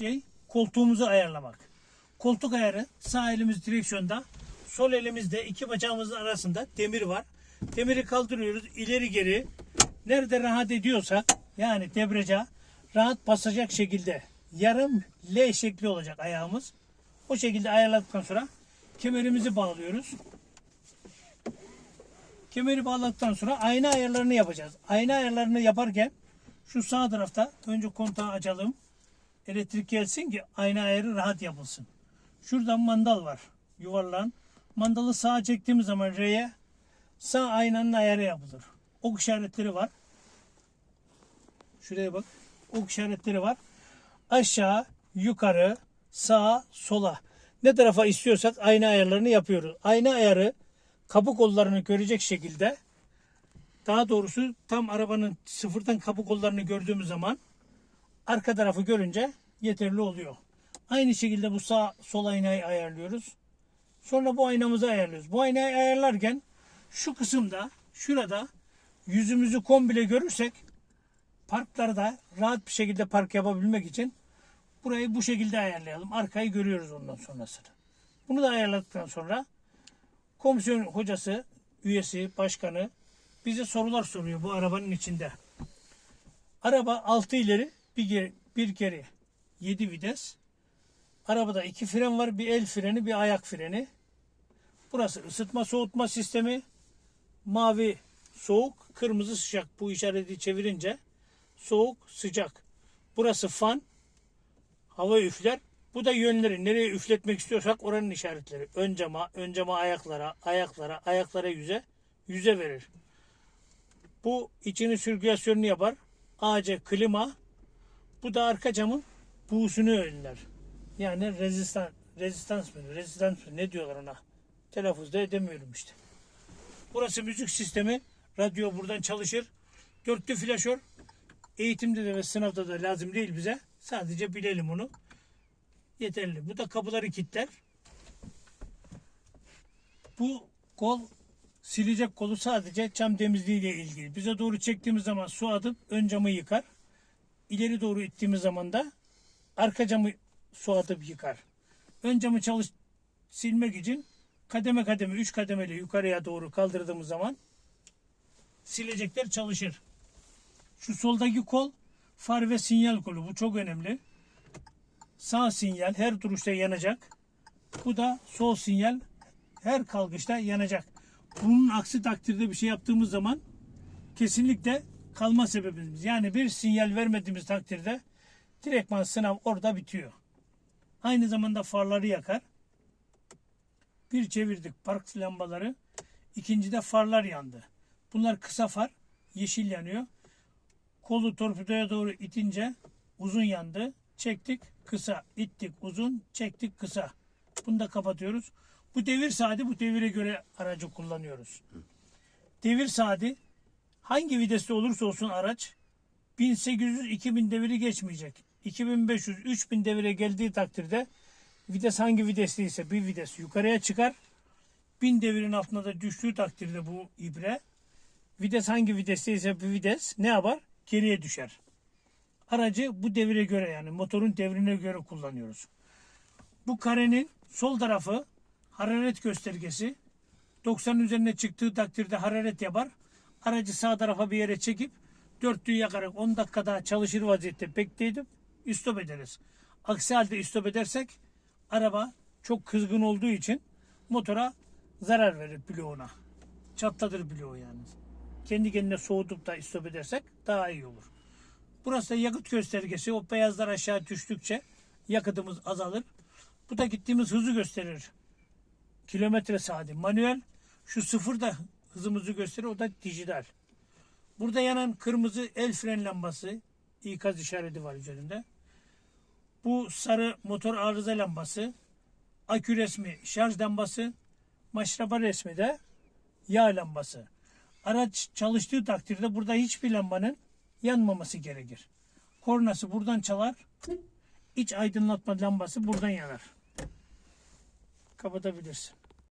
şey koltuğumuzu ayarlamak. Koltuk ayarı sağ elimiz direksiyonda, sol elimizde iki bacağımızın arasında demir var. Demiri kaldırıyoruz ileri geri. Nerede rahat ediyorsak yani debriyaja rahat basacak şekilde yarım L şekli olacak ayağımız. O şekilde ayarladıktan sonra kemerimizi bağlıyoruz. Kemeri bağladıktan sonra ayna ayarlarını yapacağız. Ayna ayarlarını yaparken şu sağ tarafta önce kontağı açalım. Elektrik gelsin ki ayna ayarı rahat yapılsın. Şuradan mandal var. Yuvarlan. Mandalı sağa çektiğimiz zaman R'ye sağ aynanın ayarı yapılır. Ok işaretleri var. Şuraya bak. Ok işaretleri var. Aşağı, yukarı, sağa, sola. Ne tarafa istiyorsak ayna ayarlarını yapıyoruz. Ayna ayarı kapı kollarını görecek şekilde daha doğrusu tam arabanın sıfırdan kapı kollarını gördüğümüz zaman arka tarafı görünce yeterli oluyor. Aynı şekilde bu sağ sol aynayı ayarlıyoruz. Sonra bu aynamızı ayarlıyoruz. Bu aynayı ayarlarken şu kısımda şurada yüzümüzü komple görürsek parklarda rahat bir şekilde park yapabilmek için burayı bu şekilde ayarlayalım. Arkayı görüyoruz ondan sonrasını. Bunu da ayarladıktan sonra komisyon hocası, üyesi, başkanı bize sorular soruyor bu arabanın içinde. Araba 6 ileri bir geri, bir geri 7 vites. Arabada iki fren var. Bir el freni, bir ayak freni. Burası ısıtma soğutma sistemi. Mavi soğuk, kırmızı sıcak. Bu işareti çevirince soğuk, sıcak. Burası fan. Hava üfler. Bu da yönleri. Nereye üfletmek istiyorsak oranın işaretleri. Ön cama, ön cama ayaklara, ayaklara, ayaklara yüze, yüze verir. Bu içini sirkülasyonunu yapar. AC klima. Bu da arka camın buğusunu önler. Yani rezistan, rezistans mı? Rezistans mı? Ne diyorlar ona? Telaffuzda edemiyorum işte. Burası müzik sistemi. Radyo buradan çalışır. Dörtlü flaşör. Eğitimde de ve sınavda da lazım değil bize. Sadece bilelim onu. Yeterli. Bu da kapıları kilitler. Bu kol silecek kolu sadece cam temizliği ile ilgili. Bize doğru çektiğimiz zaman su atıp ön camı yıkar. İleri doğru ittiğimiz zaman da arka camı su atıp yıkar. Ön camı çalış silmek için kademe kademe 3 kademeli yukarıya doğru kaldırdığımız zaman silecekler çalışır. Şu soldaki kol far ve sinyal kolu. Bu çok önemli. Sağ sinyal her duruşta yanacak. Bu da sol sinyal her kalkışta yanacak. Bunun aksi takdirde bir şey yaptığımız zaman kesinlikle kalma sebebimiz. Yani bir sinyal vermediğimiz takdirde direktman sınav orada bitiyor. Aynı zamanda farları yakar. Bir çevirdik park lambaları. İkincide farlar yandı. Bunlar kısa far. Yeşil yanıyor. Kolu torpidoya doğru itince uzun yandı. Çektik kısa. ittik uzun. Çektik kısa. Bunu da kapatıyoruz. Bu devir saati bu devire göre aracı kullanıyoruz. Devir saati hangi viteste olursa olsun araç 1800-2000 deviri geçmeyecek. 2500-3000 devire geldiği takdirde vites hangi vitesliyse bir vites yukarıya çıkar. 1000 devirin altına da düştüğü takdirde bu ibre vites hangi vitesteyse bir vites ne yapar? Geriye düşer. Aracı bu devire göre yani motorun devrine göre kullanıyoruz. Bu karenin sol tarafı hararet göstergesi. 90 üzerine çıktığı takdirde hararet yapar. Aracı sağ tarafa bir yere çekip dörtlüğü yakarak 10 dakika daha çalışır vaziyette bekleyip istop ederiz. Aksi halde istop edersek araba çok kızgın olduğu için motora zarar verir bloğuna. Çatlatır bloğu yani. Kendi kendine soğutup da istop edersek daha iyi olur. Burası da yakıt göstergesi. O beyazlar aşağı düştükçe yakıtımız azalır. Bu da gittiğimiz hızı gösterir. Kilometre saati manuel. Şu sıfır da hızımızı gösterir. O da dijital. Burada yanan kırmızı el fren lambası. ikaz işareti var üzerinde. Bu sarı motor arıza lambası. Akü resmi şarj lambası. Maşrapa resmi de yağ lambası. Araç çalıştığı takdirde burada hiçbir lambanın yanmaması gerekir. Kornası buradan çalar. İç aydınlatma lambası buradan yanar. Kapatabilirsin.